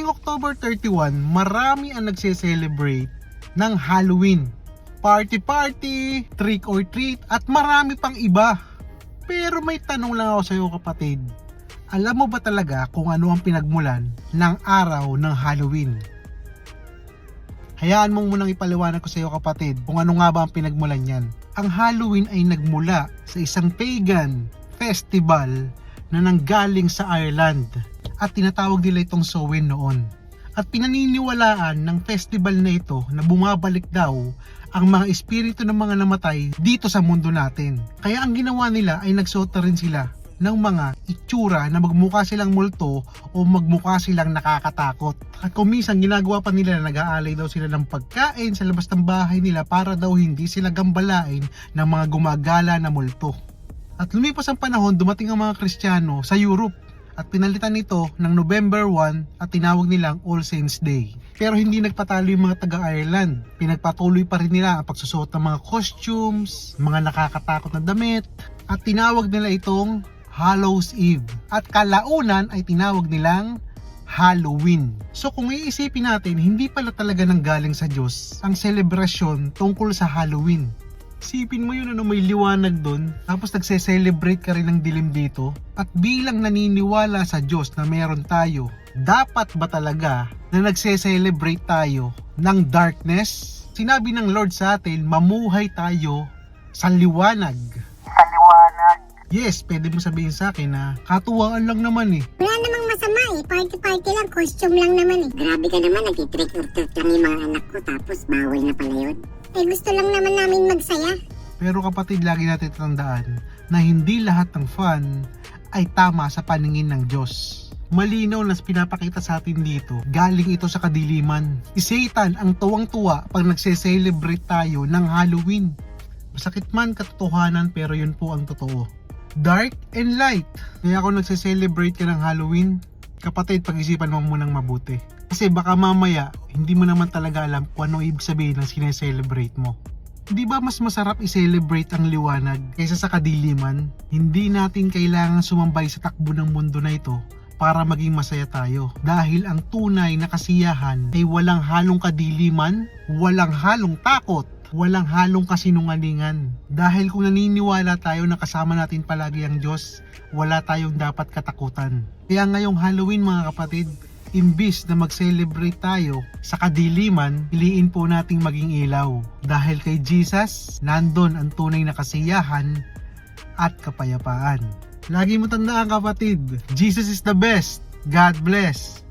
Tuwing October 31, marami ang nagse-celebrate ng Halloween. Party-party, trick or treat, at marami pang iba. Pero may tanong lang ako sa iyo kapatid. Alam mo ba talaga kung ano ang pinagmulan ng araw ng Halloween? Hayaan mong munang ipaliwanag ko sa iyo kapatid kung ano nga ba ang pinagmulan niyan. Ang Halloween ay nagmula sa isang pagan festival na nanggaling sa Ireland at tinatawag nila itong Samhain noon. At pinaniniwalaan ng festival na ito na bumabalik daw ang mga espiritu ng mga namatay dito sa mundo natin. Kaya ang ginawa nila ay nagsuot na rin sila ng mga itsura na magmukha silang multo o magmukha silang nakakatakot. At kung minsan ginagawa pa nila na nag-aalay daw sila ng pagkain sa labas ng bahay nila para daw hindi sila gambalain ng mga gumagala na multo. At lumipas ang panahon, dumating ang mga Kristiyano sa Europe at pinalitan ito ng November 1 at tinawag nilang All Saints Day. Pero hindi nagpatalo yung mga taga-Ireland. Pinagpatuloy pa rin nila ang pagsusuot ng mga costumes, mga nakakatakot na damit, at tinawag nila itong Hallows Eve. At kalaunan ay tinawag nilang Halloween. So kung iisipin natin, hindi pala talaga nang galing sa Diyos ang selebrasyon tungkol sa Halloween. Sipin mo yun ano may liwanag doon, tapos nagse-celebrate ka rin ng dilim dito. At bilang naniniwala sa Diyos na meron tayo, dapat ba talaga na nagse-celebrate tayo ng darkness? Sinabi ng Lord sa atin, mamuhay tayo sa liwanag. Sa liwanag. Yes, pwede mo sabihin sa akin na katuwaan lang naman eh. Wala namang masama eh. Party-party lang, costume lang naman eh. Grabe ka naman, nag-trick or treat lang yung mga anak ko tapos bawal na pala yun. Eh gusto lang naman namin magsaya. Pero kapatid, lagi natin tandaan na hindi lahat ng fun ay tama sa paningin ng Diyos. Malinaw na pinapakita sa atin dito, galing ito sa kadiliman. Si Satan ang tuwang-tuwa pag nagse-celebrate tayo ng Halloween. Masakit man katotohanan pero yun po ang totoo. Dark and light. Kaya kung nagse-celebrate ka ng Halloween, kapatid, pag-isipan mo munang mabuti. Kasi baka mamaya, hindi mo naman talaga alam kung ano ibig sabihin ng sineselebrate mo. Di ba mas masarap i-celebrate ang liwanag kaysa sa kadiliman? Hindi natin kailangan sumambay sa takbo ng mundo na ito para maging masaya tayo. Dahil ang tunay na kasiyahan ay walang halong kadiliman, walang halong takot, walang halong kasinungalingan. Dahil kung naniniwala tayo na kasama natin palagi ang Diyos, wala tayong dapat katakutan. Kaya ngayong Halloween mga kapatid, imbis na mag-celebrate tayo sa kadiliman, piliin po nating maging ilaw. Dahil kay Jesus, nandun ang tunay na kasiyahan at kapayapaan. Lagi mo tandaan kapatid, Jesus is the best. God bless.